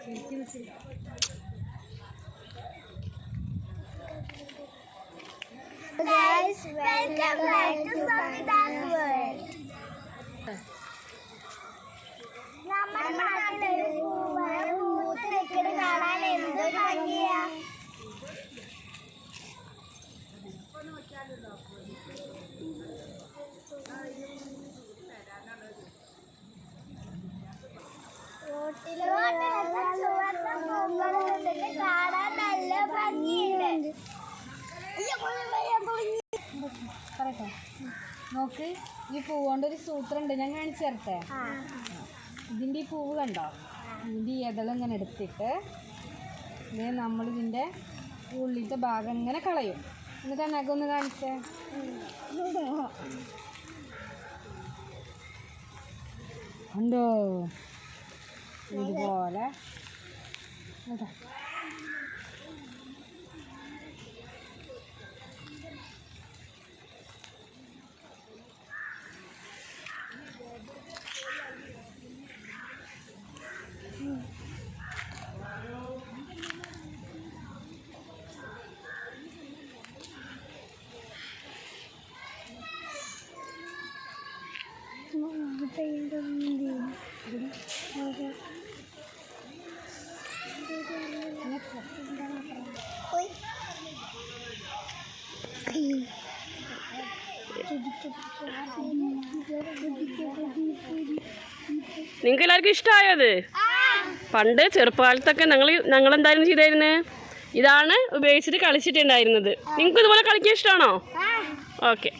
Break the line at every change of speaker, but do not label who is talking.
Guys, welcome back to Savita's World. നമ്മുടെ നാട്ടിൽ പൂവ് പൂത്ത് നിൽക്കുന്നത് കാണാൻ എന്തൊരു ഭംഗിയാ റോട്ടിലൊക്കെ
പറയട്ടെ നോക്ക് ഈ പൂ കൊണ്ടൊരു ഒരു സൂത്രം ഉണ്ട് ഞാൻ കാണിച്ചു തരട്ടെ? ഇതിന്റെ ഈ പൂവ് കണ്ടോ? ഇതിന്റെ ഈ ഇതൾ ഇങ്ങനെ എടുത്തിട്ട് ഇത് നമ്മളിതിന്റെ ഉള്ളിലത്തെ ഭാഗം ഇങ്ങനെ കളയും. എന്നിട്ട് നഖം ഒന്ന് കാണിച്ചേ. ഉണ്ടോ ഇതുപോലെ. ഇതാ.
നിങ്ങൾക്ക് എല്ലാവർക്കും ഇഷ്ടമായത് പണ്ട് ചെറുപ്പകാലത്തൊക്കെ ഞങ്ങൾ ഞങ്ങൾ എന്തായാലും ചെയ്തായിരുന്നു? ഇതാണ് ഉപയോഗിച്ചിട്ട് കളിച്ചിട്ടുണ്ടായിരുന്നത്. നിങ്ങൾക്ക് ഇതുപോലെ കളിക്കാൻ ഇഷ്ടമാണോ ഓക്കെ.